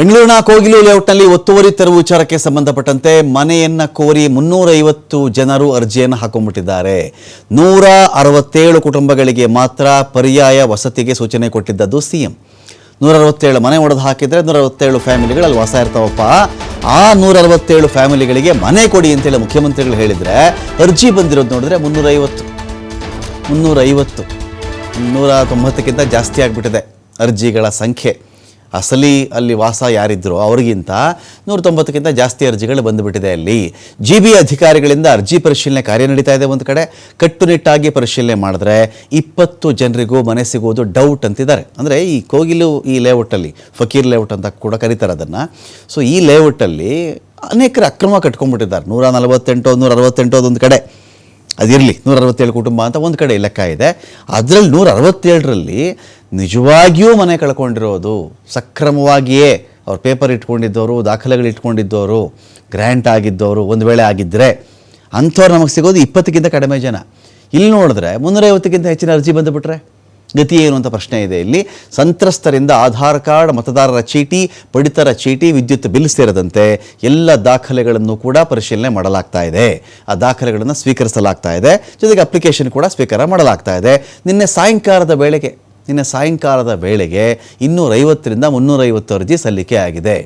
ಬೆಂಗಳೂರಿನ ಕೋಗಿಲು ಲೇಔಟ್ನಲ್ಲಿ ಒತ್ತುವರಿ ತೆರವು ವಿಚಾರಕ್ಕೆ ಸಂಬಂಧಪಟ್ಟಂತೆ ಮನೆಯನ್ನ ಕೋರಿ ಮುನ್ನೂರೈವತ್ತು ಜನರು ಅರ್ಜಿಯನ್ನು ಹಾಕೊಂಡ್ಬಿಟ್ಟಿದ್ದಾರೆ. ನೂರ ಅರವತ್ತೇಳು ಕುಟುಂಬಗಳಿಗೆ ಮಾತ್ರ ಪರ್ಯಾಯ ವಸತಿಗೆ ಸೂಚನೆ ಕೊಟ್ಟಿದ್ದದ್ದು ಸಿಎಂ. ನೂರ ಅರವತ್ತೇಳು ಮನೆ ಒಡೆದು ಹಾಕಿದ್ರೆ ನೂರ ಅರವತ್ತೇಳು ಫ್ಯಾಮಿಲಿಗಳು ಅಲ್ಲಿ ವಾಸ ಇರ್ತಾವಪ್ಪ. ಆ ನೂರ ಅರವತ್ತೇಳು ಫ್ಯಾಮಿಲಿಗಳಿಗೆ ಮನೆ ಕೊಡಿ ಅಂತೇಳಿ ಮುಖ್ಯಮಂತ್ರಿಗಳು ಹೇಳಿದ್ರೆ ಅರ್ಜಿ ಬಂದಿರೋದು ನೋಡಿದ್ರೆ ಮುನ್ನೂರೈವತ್ತು. ಮುನ್ನೂರೈವತ್ತು. ನೂರ ತೊಂಬತ್ತಕ್ಕಿಂತ ಜಾಸ್ತಿ ಆಗಿಬಿಟ್ಟಿದೆ ಅರ್ಜಿಗಳ ಸಂಖ್ಯೆ. ಅಸಲಿ ಅಲ್ಲಿ ವಾಸ ಯಾರಿದ್ರು ಅವರಿಗಿಂತ ನೂರ ತೊಂಬತ್ತಕ್ಕಿಂತ ಜಾಸ್ತಿ ಅರ್ಜಿಗಳು ಬಂದುಬಿಟ್ಟಿದೆ ಅಲ್ಲಿ. ಜಿ ಬಿ ಅಧಿಕಾರಿಗಳಿಂದ ಅರ್ಜಿ ಪರಿಶೀಲನೆ ಕಾರ್ಯ ನಡೀತಾ ಇದೆ ಒಂದು ಕಡೆ. ಕಟ್ಟುನಿಟ್ಟಾಗಿ ಪರಿಶೀಲನೆ ಮಾಡಿದ್ರೆ ಇಪ್ಪತ್ತು ಜನರಿಗೂ ಮನೆ ಸಿಗುವುದು ಡೌಟ್ ಅಂತಿದ್ದಾರೆ. ಅಂದರೆ ಈ ಕೋಗಿಲು ಈ ಲೇಔಟಲ್ಲಿ ಫಕೀರ್ ಲೇಔಟ್ ಅಂತ ಕೂಡ ಕರೀತಾರೆ ಅದನ್ನು. ಸೊ ಈ ಲೇಔಟಲ್ಲಿ ಅನೇಕರು ಅಕ್ರಮ ಕಟ್ಕೊಂಡ್ಬಿಟ್ಟಿದ್ದಾರೆ. ನೂರ ನಲವತ್ತೆಂಟು ನೂರ ಅರವತ್ತೆಂಟು ಅದೊಂದು ಕಡೆ. ಅದಿರಲಿ ನೂರ ಅರವತ್ತೇಳು ಕುಟುಂಬ ಅಂತ ಒಂದು ಕಡೆ ಲೆಕ್ಕ ಇದೆ. ಅದರಲ್ಲಿ ನೂರ ಅರವತ್ತೇಳರಲ್ಲಿ ನಿಜವಾಗಿಯೂ ಮನೆ ಕಳ್ಕೊಂಡಿರೋದು ಸಕ್ರಮವಾಗಿಯೇ ಅವ್ರು ಪೇಪರ್ ಇಟ್ಕೊಂಡಿದ್ದವರು ದಾಖಲೆಗಳು ಇಟ್ಕೊಂಡಿದ್ದವರು ಗ್ರ್ಯಾಂಟ್ ಆಗಿದ್ದವರು ಒಂದು ವೇಳೆ ಆಗಿದ್ದರೆ ಅಂಥವ್ರು ನಮಗೆ ಸಿಗೋದು ಇಪ್ಪತ್ತಕ್ಕಿಂತ ಕಡಿಮೆ ಜನ. ಇಲ್ಲಿ ನೋಡಿದ್ರೆ ಮುನ್ನೂರೈವತ್ತಕ್ಕಿಂತ ಹೆಚ್ಚಿನ ಅರ್ಜಿ ಬಂದುಬಿಟ್ರೆ ಗತಿ ಏನು ಅಂತ ಪ್ರಶ್ನೆ ಇದೆ ಇಲ್ಲಿ. ಸಂತ್ರಸ್ತರಿಂದ ಆಧಾರ್ ಕಾರ್ಡ್, ಮತದಾರರ ಚೀಟಿ, ಪಡಿತರ ಚೀಟಿ, ವಿದ್ಯುತ್ ಬಿಲ್ ಸೇರದಂತೆ ಎಲ್ಲ ದಾಖಲೆಗಳನ್ನು ಕೂಡ ಪರಿಶೀಲನೆ ಮಾಡಲಾಗ್ತಾ ಇದೆ. ಆ ದಾಖಲೆಗಳನ್ನು ಸ್ವೀಕರಿಸಲಾಗ್ತಾ ಇದೆ. ಜೊತೆಗೆ ಅಪ್ಲಿಕೇಶನ್ ಕೂಡ ಸ್ವೀಕಾರ ಮಾಡಲಾಗ್ತಾ ಇದೆ. ನಿನ್ನೆ ಸಾಯಂಕಾಲದ ವೇಳೆಗೆ ನಿನ್ನೆ ಸಾಯಂಕಾಲದ ವೇಳೆಗೆ ಇನ್ನೂರೈವತ್ತರಿಂದ ಮುನ್ನೂರೈವತ್ತು ಅರ್ಜಿ ಸಲ್ಲಿಕೆ ಆಗಿದೆ.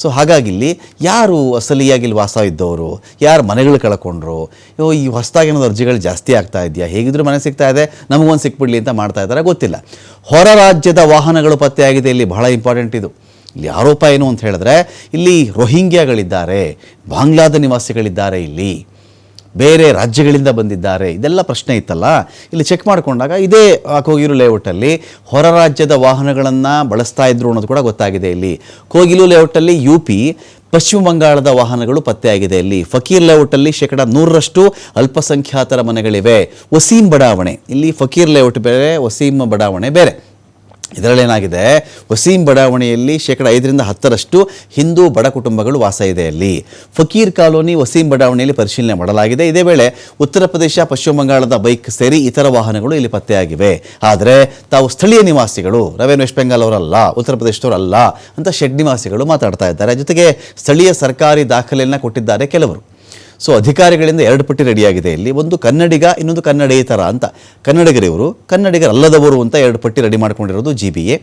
ಸೊ ಹಾಗಾಗಿ ಇಲ್ಲಿ ಯಾರು ಅಸಲಿಯಾಗಿ ಇಲ್ಲಿ ವಾಸ ಇದ್ದವರು ಯಾರು ಮನೆಗಳು ಕಳ್ಕೊಂಡ್ರು? ಅಯ್ಯೋ ಈ ಹೊಸದಾಗಿ ಏನೋ ಅರ್ಜಿಗಳು ಜಾಸ್ತಿ ಆಗ್ತಾ ಇದೆಯಾ? ಹೇಗಿದ್ರು ಮನೆ ಸಿಗ್ತಾ ಇದೆ ನಮಗೊಂದು ಸಿಕ್ಬಿಡ್ಲಿ ಅಂತ ಮಾಡ್ತಾ ಇದ್ದಾರೆ? ಗೊತ್ತಿಲ್ಲ. ಹೊರ ರಾಜ್ಯದ ವಾಹನಗಳು ಪತ್ತೆಯಾಗಿದೆ, ಇಲ್ಲಿ ಬಹಳ ಇಂಪಾರ್ಟೆಂಟ್ ಇದು. ಇಲ್ಲಿ ಆರೋಪ ಏನು ಅಂತ ಹೇಳಿದ್ರೆ, ಇಲ್ಲಿ ರೋಹಿಂಗ್ಯಾಗಳಿದ್ದಾರೆ, ಬಾಂಗ್ಲಾದ ನಿವಾಸಿಗಳಿದ್ದಾರೆ ಇಲ್ಲಿ. ಬೇರೆ ರಾಜ್ಯಗಳಿಂದ ಬಂದಿದ್ದಾರೆ. ಇದೆಲ್ಲ ಪ್ರಶ್ನೆ ಇತ್ತಲ್ಲ? ಇಲ್ಲಿ ಚೆಕ್ ಮಾಡಿಕೊಂಡಾಗ ಇದೇ ಕೋಗಿಲು ಲೇಔಟಲ್ಲಿ ಹೊರ ರಾಜ್ಯದ ವಾಹನಗಳನ್ನು ಬಳಸ್ತಾ ಇದ್ರು ಅನ್ನೋದು ಕೂಡ ಗೊತ್ತಾಗಿದೆ ಇಲ್ಲಿ. ಕೋಗಿಲು ಲೇಔಟಲ್ಲಿ ಯು ಪಿ ಪಶ್ಚಿಮ ಬಂಗಾಳದ ವಾಹನಗಳು ಪತ್ತೆಯಾಗಿದೆ ಇಲ್ಲಿ. ಫಕೀರ್ ಲೇಔಟಲ್ಲಿ ಶೇಕಡ ನೂರರಷ್ಟು ಅಲ್ಪಸಂಖ್ಯಾತರ ಮನೆಗಳಿವೆ. ವಸೀಂ ಬಡಾವಣೆ. ಇಲ್ಲಿ ಫಕೀರ್ ಲೇಔಟ್ ಬೇರೆ, ವಸೀಂ ಬಡಾವಣೆ ಬೇರೆ. ಇದರಲ್ಲೇನಾಗಿದೆ? ವಸೀಂ ಬಡಾವಣೆಯಲ್ಲಿ ಶೇಕಡ ಐದರಿಂದ ಹತ್ತರಷ್ಟು ಹಿಂದೂ ಬಡ ಕುಟುಂಬಗಳು ವಾಸ ಇದೆ ಅಲ್ಲಿ. ಫಕೀರ್ ಕಾಲೋನಿ ವಸೀಂ ಬಡಾವಣೆಯಲ್ಲಿ ಪರಿಶೀಲನೆ ಮಾಡಲಾಗಿದೆ. ಇದೇ ವೇಳೆ ಉತ್ತರ ಪ್ರದೇಶ, ಪಶ್ಚಿಮ ಬಂಗಾಳದ ಬೈಕ್ ಸೇರಿ ಇತರ ವಾಹನಗಳು ಇಲ್ಲಿ ಪತ್ತೆಯಾಗಿವೆ. ಆದರೆ ತಾವು ಸ್ಥಳೀಯ ನಿವಾಸಿಗಳು, ರವೇನ್ ವೆಸ್ಟ್ ಬೆಂಗಾಲ್ ಅವರಲ್ಲ, ಉತ್ತರ ಪ್ರದೇಶದವರಲ್ಲ ಅಂತ ಶೆಡ್ ನಿವಾಸಿಗಳು ಮಾತಾಡ್ತಾ ಇದ್ದಾರೆ. ಜೊತೆಗೆ ಸ್ಥಳೀಯ ಸರ್ಕಾರಿ ದಾಖಲೆಯನ್ನು ಕೊಟ್ಟಿದ್ದಾರೆ ಕೆಲವರು. ಸೊ ಅಧಿಕಾರಿಗಳಿಂದ ಎರಡು ಪಟ್ಟಿ ರೆಡಿಯಾಗಿದೆ. ಇಲ್ಲಿ ಒಂದು ಕನ್ನಡಿಗ, ಇನ್ನೊಂದು ಕನ್ನಡೇತರ ಅಂತ. ಕನ್ನಡಿಗರಿವರು, ಕನ್ನಡಿಗರಲ್ಲದವರು ಅಂತ ಎರಡು ಪಟ್ಟಿ ರೆಡಿ ಮಾಡ್ಕೊಂಡಿರೋದು ಜಿ ಬಿ ಎ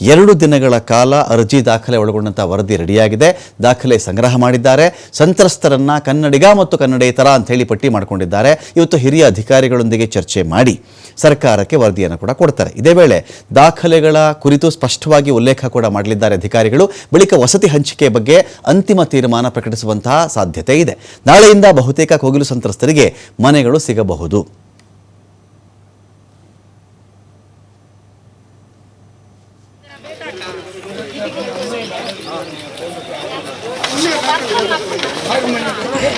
ಎರಡು ದಿನಗಳ ಕಾಲ ಅರ್ಜಿ ದಾಖಲೆ ಒಳಗೊಂಡಂಥ ವರದಿ ರೆಡಿಯಾಗಿದೆ. ದಾಖಲೆ ಸಂಗ್ರಹ ಮಾಡಿದ್ದಾರೆ. ಸಂತ್ರಸ್ತರನ್ನು ಕನ್ನಡಿಗ ಮತ್ತು ಕನ್ನಡೇತರ ಅಂತ ಹೇಳಿ ಪಟ್ಟಿ ಮಾಡಿಕೊಂಡಿದ್ದಾರೆ. ಇವತ್ತು ಹಿರಿಯ ಅಧಿಕಾರಿಗಳೊಂದಿಗೆ ಚರ್ಚೆ ಮಾಡಿ ಸರ್ಕಾರಕ್ಕೆ ವರದಿಯನ್ನು ಕೂಡ ಕೊಡ್ತಾರೆ. ಇದೇ ವೇಳೆ ದಾಖಲೆಗಳ ಕುರಿತು ಸ್ಪಷ್ಟವಾಗಿ ಉಲ್ಲೇಖ ಕೂಡ ಮಾಡಲಿದ್ದಾರೆ ಅಧಿಕಾರಿಗಳು. ಬಳಿಕ ವಸತಿ ಹಂಚಿಕೆ ಬಗ್ಗೆ ಅಂತಿಮ ತೀರ್ಮಾನ ಪ್ರಕಟಿಸುವಂತಹ ಸಾಧ್ಯತೆ ಇದೆ. ನಾಳೆಯಿಂದ ಬಹುತೇಕ ಕೋಗಿಲು ಸಂತ್ರಸ್ತರಿಗೆ ಮನೆಗಳು ಸಿಗಬಹುದು. Neem maar, neem